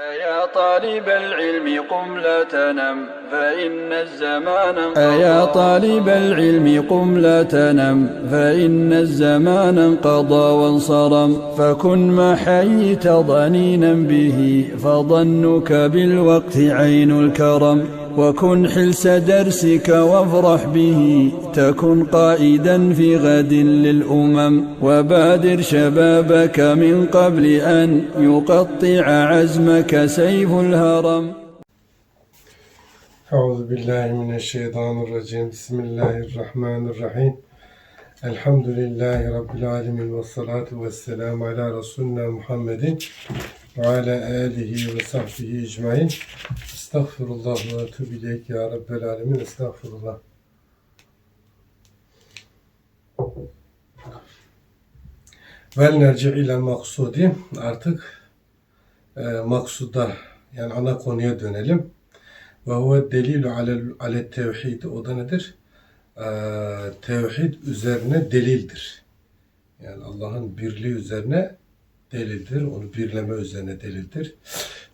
أيا طالب العلم قم لا تنم فإن الزمان أيا طالب العلم قم لا تنم فإن الزمان انقضى وانصرم. فكن ما حييت ضنينا به فظنك بالوقت عين الكرم. وكن حلس درسك وافرح به تكن قائدا في غد للأمم وبادر شبابك من قبل أن يقطع عزمك سيف الهرم. أعوذ بالله من الشيطان الرجيم. بسم الله الرحمن الرحيم. الحمد لله رب العالمين والصلاة والسلام على رسولنا محمد ve ala alihi ve sahbihi ecmain. Estağfurullah ve etûbü ileyk ya Rabbel alemin. Estağfurullah. Vel merci ile maksudi. Artık e, maksuda yani ana konuya dönelim. Ve huve delilu ale tevhid. O da nedir? E, tevhid üzerine delildir. Yani Allah'ın birliği üzerine delildir. Onu birleme üzerine delildir.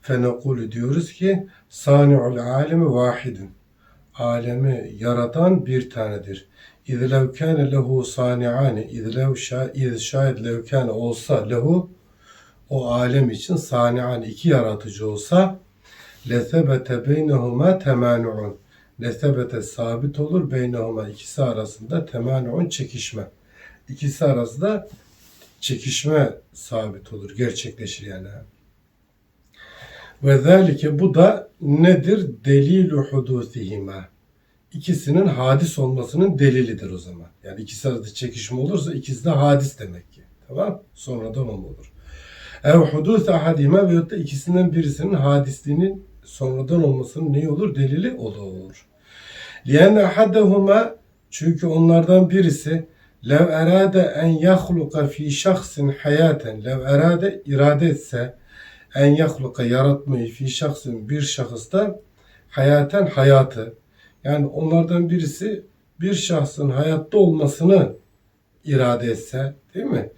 Fenekulu diyoruz ki sani'ul alemi vahidun. Alemi yaratan bir tanedir. İz lev kâne lehu sani'ani. İz lev şa, iz şayet lev olsa lehu o alem için sani'ani iki yaratıcı olsa lesebete beynehuma temanu'un. Lesebete sabit olur beynehuma ikisi arasında temanu'un çekişme. İkisi arasında çekişme sabit olur, gerçekleşir yani. Ve zalike bu da nedir? Delilu hudusihima. İkisinin hadis olmasının delilidir o zaman. Yani ikisi arasında çekişme olursa ikisi de hadis demek ki. Tamam? Sonradan olur. Ev hudus ahadima veyahut da ikisinden birisinin hadisliğinin sonradan olmasının ne olur? Delili olur. Lienne ahadehuma çünkü onlardan birisi lev erade en yahluka fi şahsin hayaten lev erade irade etse en yahluka yaratmayı fi şahsin bir şahısta hayaten hayatı yani onlardan birisi bir şahsın hayatta olmasını irade etse değil mi?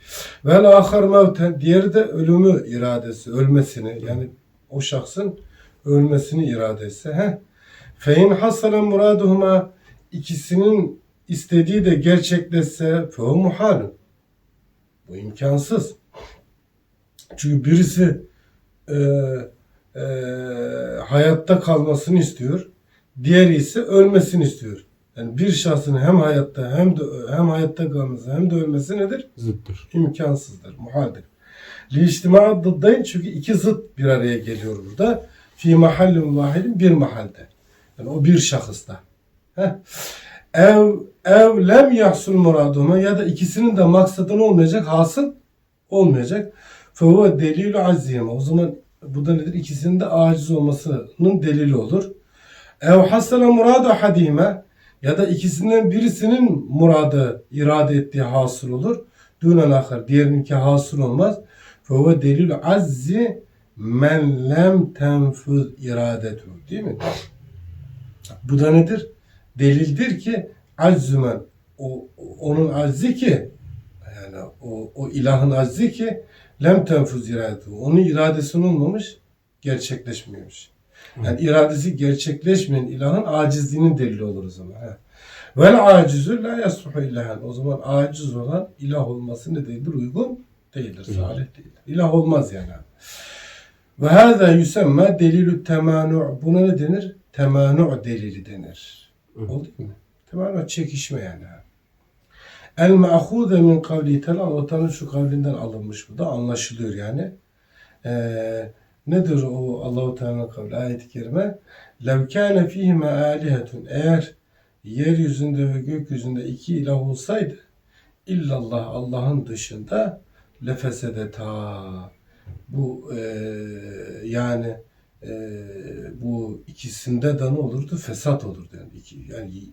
Vel ahar mevten diğeri de ölümü iradesi, ölmesini yani o şahsın ölmesini irade etse. He? Fein hasala muraduhuma ikisinin istediği de gerçekleşse fehu muhalun. Bu imkansız. Çünkü birisi e, e, hayatta kalmasını istiyor. Diğeri ise ölmesini istiyor. Yani bir şahsın hem hayatta hem de hem hayatta kalması hem de ölmesi nedir? Zıttır. İmkansızdır, muhaldir. Li dıddayın çünkü iki zıt bir araya geliyor burada. Fi mahallin vahidin bir mahalde. Yani o bir şahısta. Heh. Ev, ev lem yahsul muraduma ya da ikisinin de maksadın olmayacak, hasıl olmayacak. Fehuve delilü azziyeme. O zaman bu da nedir? İkisinin de aciz olmasının delili olur. Ev hasala muradu hadime ya da ikisinden birisinin muradı irade ettiği hasıl olur. Dûnen ahar. Diğerininki hasıl olmaz. Fehuve delilü azzi men lem tenfuz iradetu. Değil mi? Bu da nedir? Delildir ki azzümen o, onun azzi ki yani o, o ilahın azzi ki lem tenfuz iradetu. Onun iradesinin olmamış gerçekleşmiyormuş. Yani iradesi gerçekleşmeyen ilahın acizliğinin delili olur o zaman. He. Vel acizü la yasluhu ilahen. O zaman aciz olan ilah olması ne değildir? Uygun değildir. Salih değildir. İlah olmaz yani. Ve hâzâ yüsemme delilü temanu. Buna ne denir? Temanu delili denir. Oldu mu? Temanu çekişme yani. El me'hûze min kavli tel Allah'ın şu kavlinden alınmış bu da anlaşılıyor yani. Ee, nedir o Allahu Teala'nın kavli ayet-i kerime? Lev kâne fîhime âlihetun eğer yeryüzünde ve gökyüzünde iki ilah olsaydı illallah Allah'ın dışında lefesedeta bu e, yani e, bu ikisinde de ne olurdu? Fesat olurdu yani. İki, yani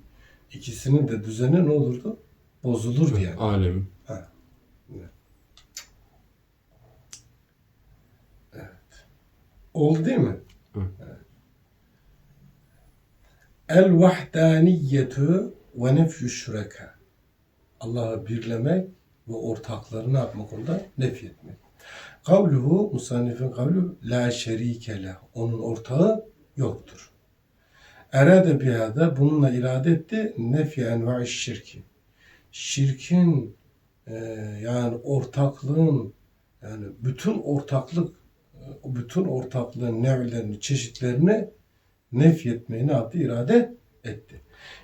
ikisinin de düzeni ne olurdu? Bozulurdu yani. Alem. Ha. Evet. Evet. Oldu değil mi? Hı. Evet. El vahdaniyetu ve nefyü şüreka. Allah'ı birlemek ve ortakları ne yapmak onda? Nefyetmek. Kavluhu, musannifin kavlu la şerike leh. Onun ortağı yoktur. Erade bihada bununla irade etti nefi enva'i şirki. Şirkin e, yani ortaklığın yani bütün ortaklık e, bütün ortaklığın nevlerini, çeşitlerini nefyetmeyi ne yaptı? irade etti.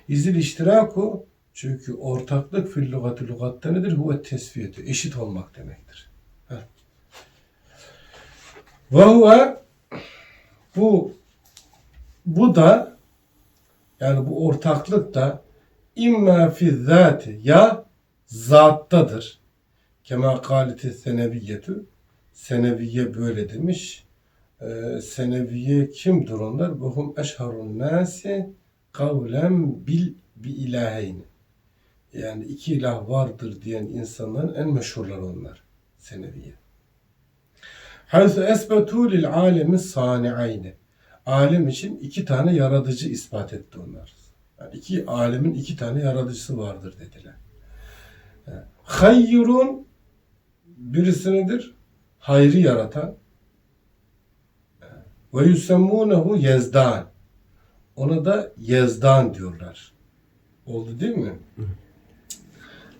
İzil iştiraku çünkü ortaklık fil lügatı lügatta nedir? Huve tesfiyeti. Eşit olmak demektir. Huve bu bu da yani bu ortaklık da imma fi zati ya zattadır. Kema kalite seneviyetü Seneviye böyle demiş. Ee, Seneviye kimdir onlar? Buhum eşharun nasi kavlem bil bi ilaheyn. Yani iki ilah vardır diyen insanların en meşhurları onlar. Seneviye. Haythu esbetu lil alemi sani'ayni. Alem için iki tane yaratıcı ispat etti onlar. Yani iki alemin iki tane yaratıcısı vardır dediler. Yani, Hayrun birisi nedir? Hayrı yaratan. Ve yusemmunehu yezdan. Ona da yezdan diyorlar. Oldu değil mi?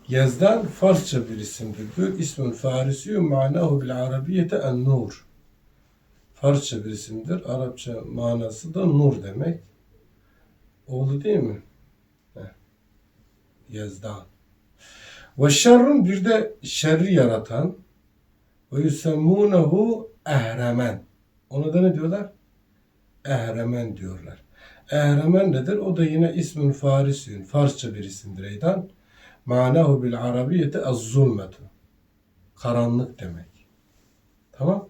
Yezdan Farsça bir isimdir. Diyor ismin farisiyyü manahu bil arabiyete en nur. Farsça bir isimdir. Arapça manası da nur demek. Oldu değil mi? Heh. Yezdan. Ve şerrun bir de şerri yaratan ve yusemmunehu ehremen. Ona da ne diyorlar? Ehremen diyorlar. Ehremen nedir? O da yine ismin farisiyün. Farsça bir isimdir eydan. Manahu bil arabiyete az zulmetu. Karanlık demek. Tamam.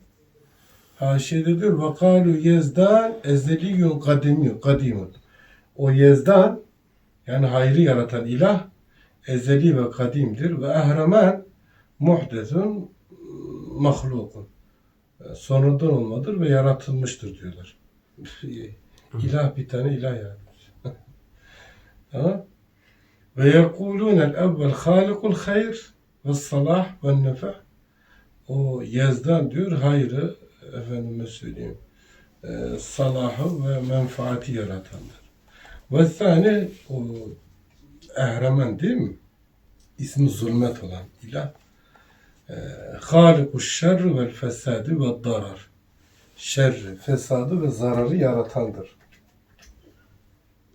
Haşiyede diyor vakalu yezdan ezeliyyun kadimiyun kadimun. O yezdan yani hayrı yaratan ilah ezeli ve kadimdir ve ehremen muhdesun mahlukun. Sonradan olmadır ve yaratılmıştır diyorlar. ilah bir tane ilah yani. tamam. Ve yekulûnel evvel halikul hayr ve salah ve nefe. O yazdan diyor hayrı efendime söyleyeyim e, salahı ve menfaati yaratandır. Ve thani o ehremen değil mi? İsmi zulmet olan ilah. E, Haliku şerri vel fesadi ve darar. Şerri, fesadı ve zararı yaratandır.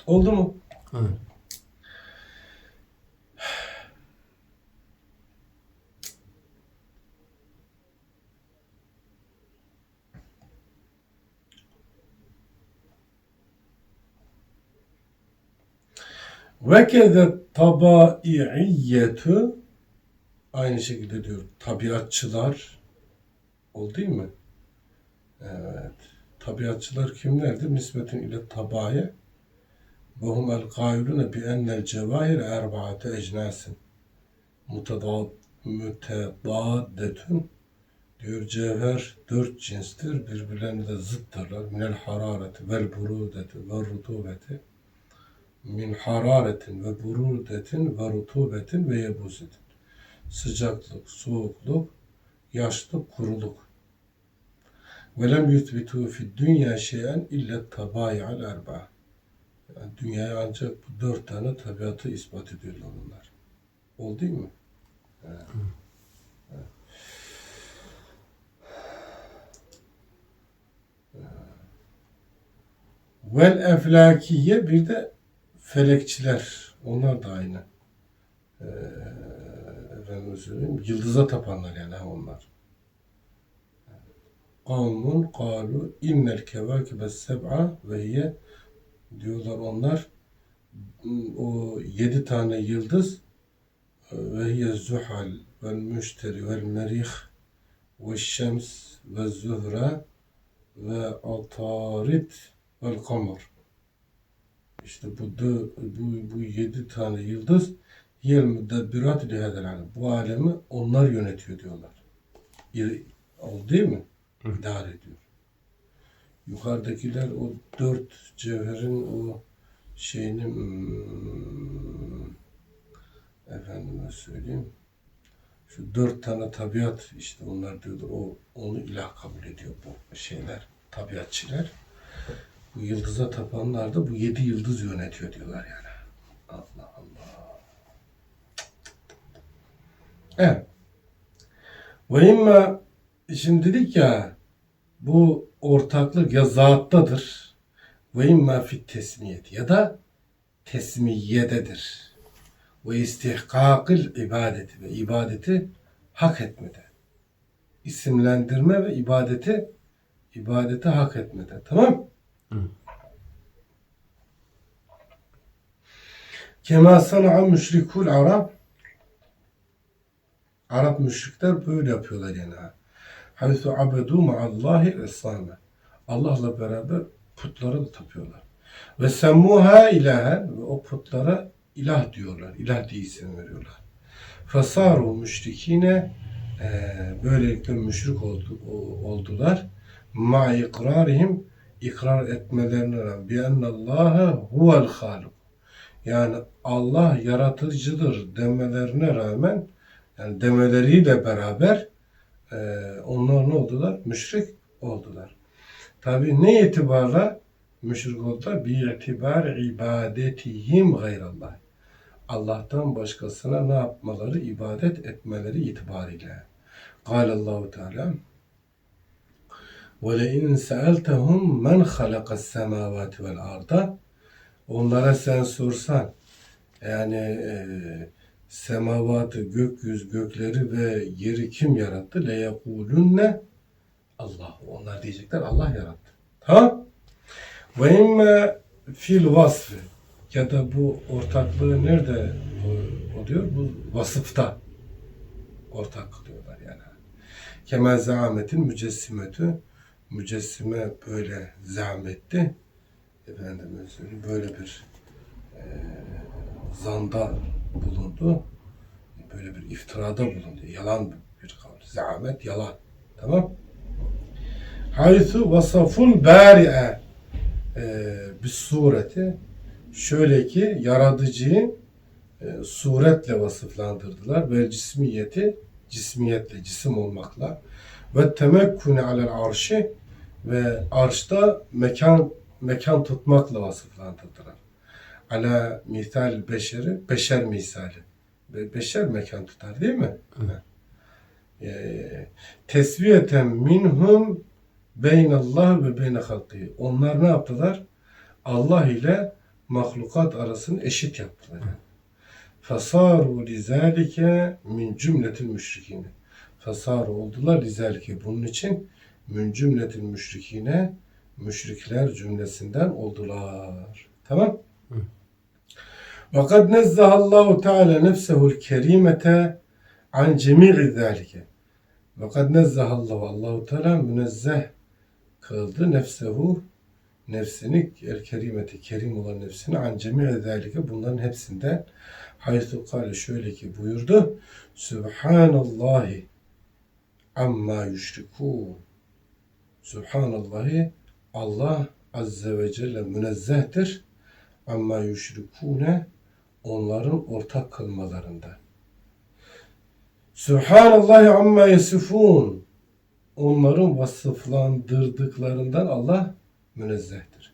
Oldu mu? Evet. Ve keze tabaiyyetü aynı şekilde diyor tabiatçılar oldu değil mi? Evet. Tabiatçılar kimlerdir? Nisbetün ile tabaye bi ennel cevahir erbaate ecnasin mutedad mütedaddetün diyor cevher dört cinstir birbirlerine de zıttırlar minel harareti vel burudeti vel rutubeti min hararetin ve burudetin ve rutubetin ve yebusetin. Sıcaklık, soğukluk, yaşlık, kuruluk. Ve lem yutbitu fi dünya şeyen illa tabayi'al erba. Yani dünyaya ancak bu dört tane tabiatı ispat ediyorlar onlar. Oldu değil mi? Evet. Evet. Vel eflakiye bir de felekçiler. Onlar da aynı. Ee, efendim söyleyeyim. Yıldıza tapanlar yani onlar. Kavmun kalu innel kevakibe seb'a ve hiye diyorlar onlar o yedi tane yıldız ve hiye zuhal vel müşteri vel merih ve şems ve zuhra ve atarit vel kamar işte bu, dö- bu, bu yedi tane yıldız yer müddebbirat lihedel alem. Bu alemi onlar yönetiyor diyorlar. Oldu değil mi? İdare ediyor. Yukarıdakiler o dört cevherin o şeyini hmm, efendime söyleyeyim Şu dört tane tabiat işte onlar diyorlar o onu ilah kabul ediyor bu şeyler tabiatçiler. Bu yıldıza tapanlar da bu yedi yıldız yönetiyor diyorlar yani. Allah Allah. Evet. Ve imma şimdi dedik ya bu ortaklık ya zattadır ve imma fit tesmiyeti ya da tesmiyededir. Ve istihkakil ibadeti ve ibadeti hak etmede. İsimlendirme ve ibadeti ibadeti hak etmede. Tamam? Kema sana'a müşrikul Arab Arap müşrikler böyle yapıyorlar yani. Haythu abedu ma'allahi esame. Allah'la beraber putlara da tapıyorlar. Ve semmuha ilahen ve o putlara ilah diyorlar. İlah diye isim veriyorlar. Fasaru müşrikine eee böylelikle müşrik oldu, oldular. Ma ikrarihim ikrar etmelerine rağmen bi ennallâhe huvel hâlik. Yani Allah yaratıcıdır demelerine rağmen yani demeleriyle beraber eee, onlar ne oldular? Müşrik oldular. Tabi ne itibarla müşrik oldular? Bir itibar ibadetihim gayrallah. Allah'tan başkasına ne yapmaları? ibadet etmeleri itibariyle. Allahu Teala وَلَاِنْ سَأَلْتَهُمْ مَنْ خَلَقَ السَّمَاوَاتِ وَالْاَرْضَ Onlara sen sorsan yani e, semavatı, gökyüz, gökleri ve yeri kim yarattı? لَيَقُولُنَّ Allah. Onlar diyecekler Allah yarattı. Ha? Ve imme fil vasfı ya da bu ortaklığı nerede o- oluyor? Bu vasıfta ortak kılıyorlar yani. Kemal zahmetin mücessimetü mücessime böyle zahmetti. Söyleyeyim böyle bir e, zanda bulundu. Böyle bir iftirada bulundu. Yalan bir kavli. Zahmet yalan. Tamam. Haythu vasaful bari'e bir sureti şöyle ki yaratıcıyı e, suretle vasıflandırdılar ve cismiyeti cismiyetle cisim olmakla ve temekkune alel arşi ve arşta mekan mekan tutmakla vasıflandırdılar. Ala misal beşeri beşer misali. Ve beşer mekan tutar değil mi? Ee, tesviyeten minhum beynallah ve beyne halkı. Onlar ne yaptılar? Allah ile mahlukat arasını eşit yaptılar. Fasaru lizalike min cümletil müşrikine tasar oldular. Lizelki bunun için mün cümletin müşrikine müşrikler cümlesinden oldular. Tamam? Ve kad nezzahallahu teala nefsehul kerimete an cemi'i zelike. Ve kad nezzahallahu Allahu teala münezzeh kıldı nefsehu nefsini el kerimeti kerim olan nefsini an cemi'i zelike bunların hepsinden haytu kale şöyle ki buyurdu. Sübhanallahi amma yüşrikûn Subhanallahi Allah Azze ve Celle münezzehtir amma yüşrikûne onların ortak kılmalarında. Subhanallahi amma yasifun onların vasıflandırdıklarından Allah münezzehtir.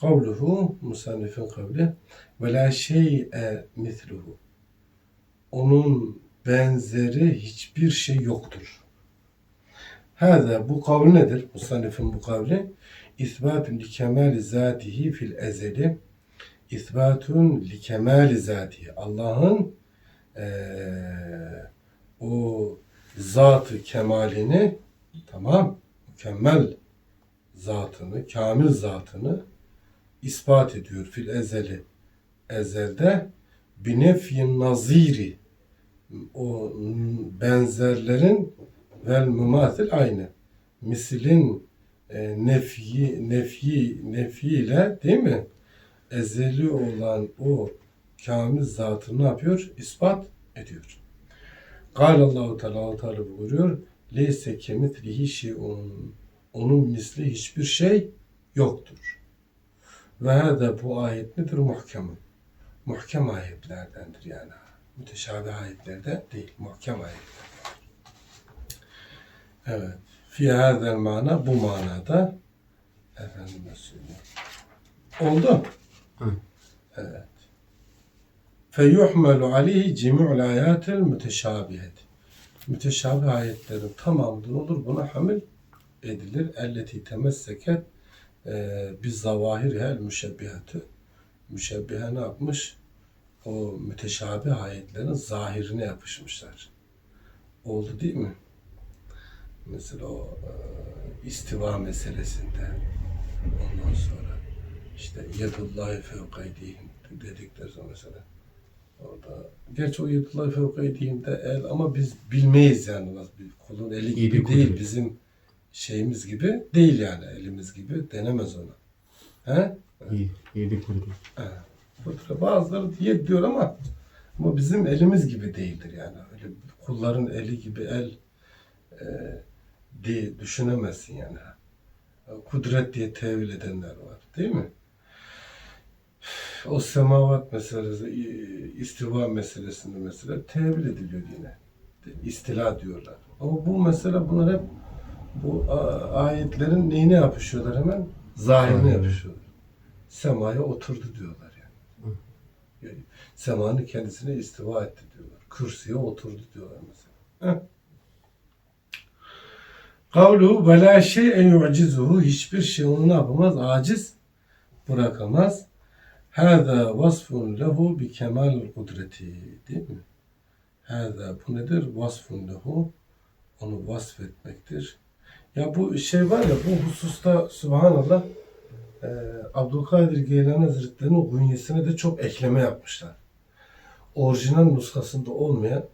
Kavluhu musannifin kavli ve la şey'e misluhu onun benzeri hiçbir şey yoktur. Hâzâ bu kavli nedir? Musannifin bu kavli İsbatun li kemali zatihi fil ezeli İsbatun li kemali zatihi Allah'ın eee, o zatı kemalini tamam mükemmel zatını, kamil zatını ispat ediyor fil ezeli. Ezelde binefyin naziri o benzerlerin vel mümatil aynı. Misilin e, nefyi, nefyi, nefiyle değil mi? Ezeli olan o kamil zatını ne yapıyor? İspat ediyor. Kâle Allahu Teala Teala buyuruyor. Leyse kemitlihi şey'un. Onun misli hiçbir şey yoktur. Ve hâdâ bu ayet nedir? Muhkemun. Muhkem ayetlerdendir yani. Müteşabih ayetlerde değil, muhkem ayetlerde. Evet. Fi hadel mana bu manada efendime söyleyeyim. Oldu. Hı. Evet. Feyuhmelu aleyhi cemi'ul ayatil müteşabihet. Müteşabih ayetlerin tamamı olur. Buna hamil edilir. Elleti temesseket e, biz zavahirihel müşebbihatü. Müşebbihe ne yapmış? O müteşabih ayetlerin zahirine yapışmışlar. Oldu değil mi? Mesela o e, istiva meselesinde ondan sonra işte yedullahi fevkaydihim dedikleri zaman mesela orada gerçi o yedullahi fevkaydihimde el ama biz bilmeyiz yani kulun eli gibi Yedi değil kudret. bizim şeyimiz gibi değil yani elimiz gibi denemez ona. He? İyi. Yedi kudret. He. Bazıları diye diyor ama ama bizim elimiz gibi değildir yani. Öyle kulların eli gibi el e, diye düşünemezsin yani. Kudret diye tevil edenler var. Değil mi? O semavat meselesi, istiva meselesinde mesela tevil ediliyor yine. İstila diyorlar. Ama bu mesele bunlar hep bu ayetlerin neyine yapışıyorlar hemen? Zahirine Zahirine. yapışıyorlar. Semaya oturdu diyorlar yani. Yani Semanın kendisine istiva etti diyorlar. Kürsüye oturdu diyorlar mesela. Heh. Kavlu ve la şey'en yu'cizuhu hiçbir şey onu ne yapamaz? Aciz bırakamaz. Hâzâ vasfun lehu bi kemal kudreti. Değil mi? Hâzâ bu nedir? Vasfun lehu. Onu vasfetmektir. Ya bu şey var ya bu hususta Subhanallah e, Abdülkadir Geylani Hazretleri'nin günyesine de çok ekleme yapmışlar. Orijinal nuskasında olmayan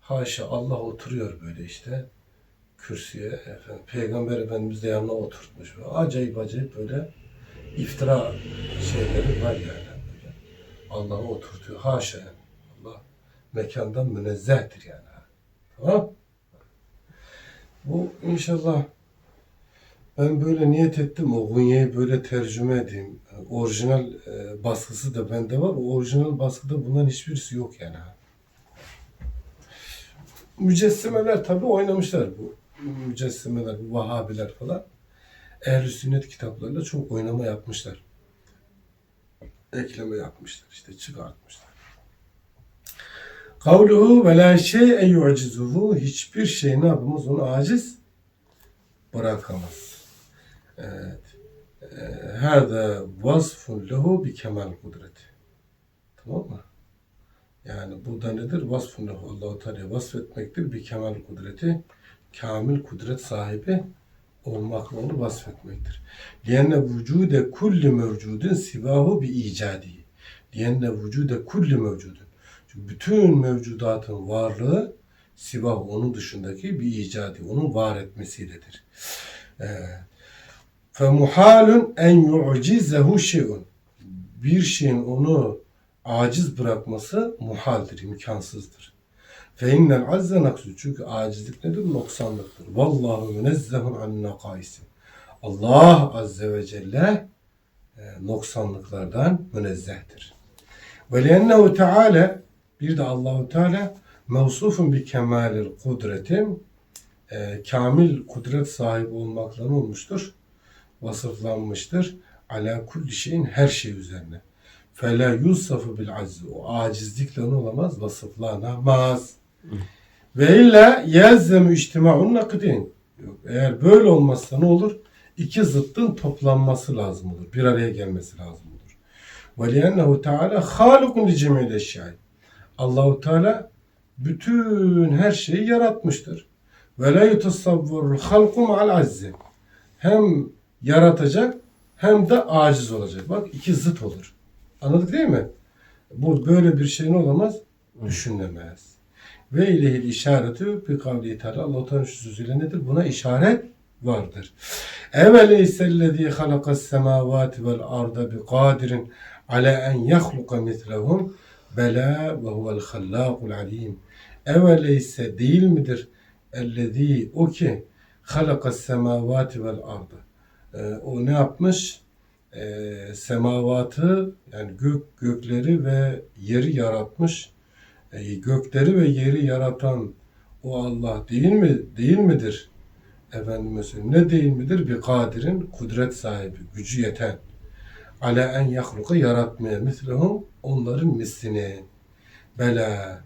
haşa Allah oturuyor böyle işte kürsüye efendim, Peygamber Efendimiz de yanına oturtmuş. Acayip acayip böyle iftira şeyleri var yani. Allah'ı oturtuyor. Haşa yani. Allah mekandan münezzehtir yani. Tamam Bu inşallah ben böyle niyet ettim o Gunye'yi böyle tercüme edeyim. Orijinal e, baskısı da bende var. O orijinal baskıda bunların hiçbirisi yok yani. Mücessimeler tabii oynamışlar bu. Mücessimeler, bu Vahabiler falan. Ehl-i sünnet kitaplarında çok oynama yapmışlar. Ekleme yapmışlar. işte çıkartmışlar. Kavluhu ve la şey'e yu'cizuhu hiçbir şey ne yapamaz onu aciz bırakamaz. Evet. Hâzâ vasfun lehu bi kemal kudreti. Tamam mı? Yani bu da nedir? Vasfun lehu. Allah-u Teala vasfetmektir. Bir kemal kudreti. Kamil kudret sahibi olmakla onu vasfetmektir. Liyenne vücude kulli mevcudun sivahu bi icadi. Liyenne vücude kulli mevcudun. Çünkü bütün mevcudatın varlığı sivah onun dışındaki bir icadi, onun var etmesiyledir. Fe muhalun en yu'cizehu şey'un. Bir şeyin onu aciz bırakması muhaldir, imkansızdır. Fe innel azze naksu. Çünkü acizlik nedir? Noksanlıktır. Vallahu münezzehun an nakaisi. Allah azze ve celle e, noksanlıklardan münezzehtir. Ve liennehu teala bir de Allahu Teala mevsufun bi kemalil kudretin e, kamil kudret sahibi olmakla olmuştur? Vasıflanmıştır. Ala kulli şeyin her şey üzerine. Fela yusafu bil azzi. O acizlikle olamaz? Vasıflanamaz. Ve illa yelzemu içtima'un nakidin. Yok, eğer böyle olmazsa ne olur? İki zıttın toplanması lazım olur. Bir araya gelmesi lazım olur. Ve liyennehu teala halukun li cemil eşyai. Allahu Teala bütün her şeyi yaratmıştır. Ve la yutasavvurul halku ma'al azzi. Hem yaratacak hem de aciz olacak. Bak iki zıt olur. Anladık değil mi? Bu böyle bir şey ne olamaz? Düşünülemez. Ve ilehil işareti bi kavli teala Allah Teala şu sözüyle nedir? Buna işaret vardır. Eveleyse halakas semavati vel arda bi kadirin ala en yahluka mislehum bela ve huvel hallakul alim. Eveleyse değil midir? Ellezî o ki halakas semavati vel arda. Ee, o ne yapmış? Ee, semavatı yani gök gökleri ve yeri yaratmış. E, gökleri ve yeri yaratan o Allah değil mi? Değil midir? Efendime söyleyeyim. Ne değil midir? Bir kadirin kudret sahibi, gücü yeten. Ala en yahluka yaratmaya mislehum onların mislini. Bela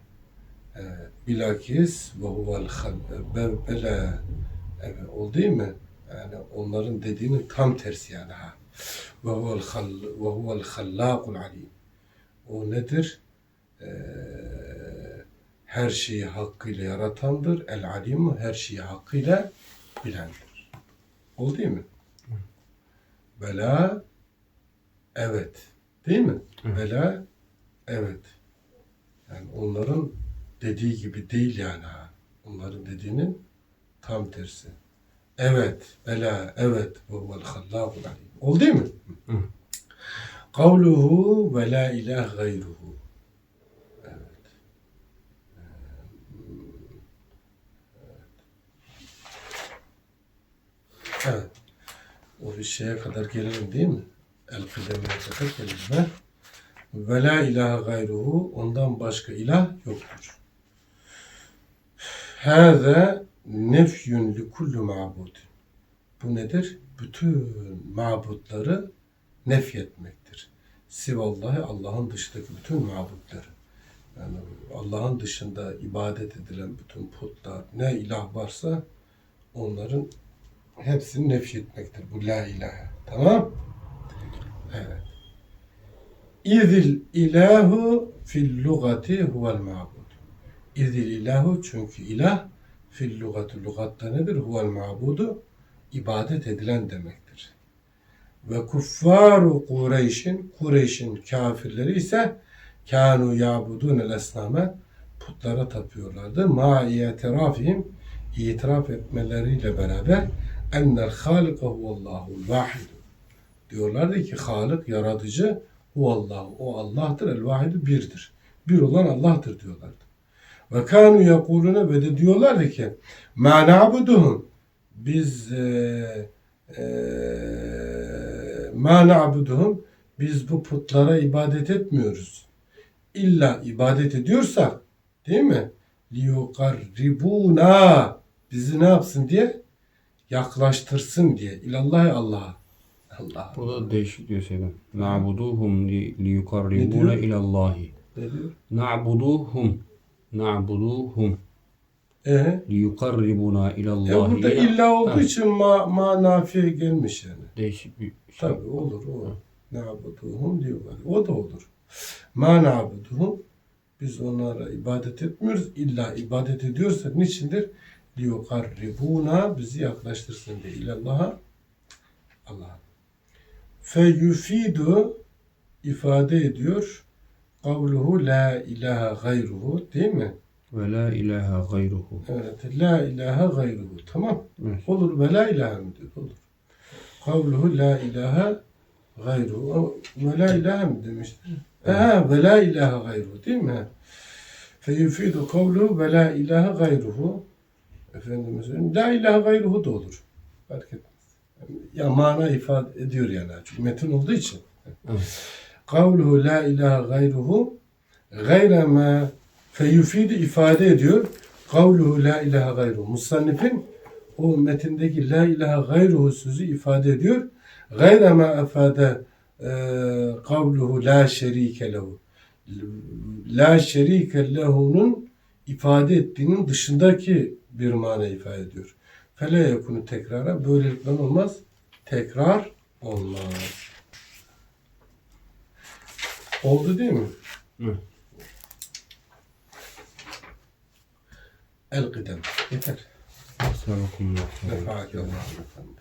e, bilakis ve huvel be- bela evet, o değil mi? Yani onların dediğinin tam tersi yani ha. Ve huvel hal ve huvel hallakul alim. O nedir? Ee, her şeyi hakkıyla yaratandır. El alim her şeyi hakkıyla bilendir. O değil mi? Bela evet. Değil mi? Bela evet. Yani onların dediği gibi değil yani ha. Onların dediğinin tam tersi. Evet, bela, evet. Ve huvel alim. Oldu değil mi? Kavluhu ve la ilah gayruhu. O bir şeye kadar gelelim değil mi? El kıdemine kadar gelelim. Ve la ilahe gayruhu. Ondan başka ilah yoktur. Hâze nefyün li kullu ma'bud. Bu nedir? Bütün mabutları nefyetmektir. Sivallahi Allah'ın dışındaki bütün mabutları. Yani Allah'ın dışında ibadet edilen bütün putlar, ne ilah varsa onların hepsini nefyetmektir. Bu la ilahe. Tamam? Evet. İzil ilahu fil lugati huvel ma'bud. İzil ilahu çünkü ilah fil lugati lugatta nedir? Huvel ma'budu ibadet edilen demektir. Ve kuffaru Kureyş'in Kureyş'in kafirleri ise kanu yabudun el esname putlara tapıyorlardı. Ma itirafihim itiraf etmeleriyle beraber ennel halika huvallahu vahid diyorlardı ki Halık yaratıcı huvallahu o Allah'tır el vahidu birdir. Bir olan Allah'tır diyorlardı. Ve kanu yakulune ve de diyorlardı ki ma na'buduhum biz e, e, ma na'buduhum biz bu putlara ibadet etmiyoruz. İlla ibadet ediyorsak değil mi? liyukarribuna bizi ne yapsın diye yaklaştırsın diye ilallah Allah'a. Allah. Bu da değişik diyor Seyyidem. Na'buduhum li, li yukarribuna Ne diyor? ilallahi. Ne diyor? Na'buduhum. Na'buduhum. E, Li yukarribuna ilallahi. ya burada illa olduğu Ha, için ma, ma nafiye gelmiş yani. Değişik bir şey. Tabi olur o. Na'buduhum diyorlar. O da olur. Ma na'buduhum biz onlara ibadet etmiyoruz. İlla ibadet ediyorsak niçindir? Liyukarribuna bizi yaklaştırsın diye. İlallah'a Allah'a. Feyufidu ifade ediyor. Kavluhu la ilahe gayruhu değil mi? Ve la ilahe gayruhu. Evet. La ilahe gayruhu. Tamam. Evet. Olur ve la ilahe mi diyor? Olur. Kavluhu la ilahe gayruhu. Ve la ilahe mi demiştir? Ha, ve la ilahe gayruhu değil mi? Feyufidu kavluhu ve la ilahe gayruhu. Efendimiz söyleyeyim. La ilahe gayruhu da olur. Fark etmez. Ya mana ifade ediyor yani. Çünkü metin olduğu için. Evet. Kavluhu la ilahe gayruhu gayre ma feyufidu ifade ediyor. Kavluhu la ilahe gayruhu. Musannifin o metindeki la ilahe gayruhu sözü ifade ediyor. Gayre ma efade e, kavluhu la şerike lehu. La şerike lehu'nun ifade ettiğinin dışındaki bir mana ifade ediyor. Fele yakunu tekrara böylelikle olmaz. Tekrar olmaz. Oldu değil mi? Evet. El kıdem. Yeter. Estağfurullah. Nefaat Allah efendim.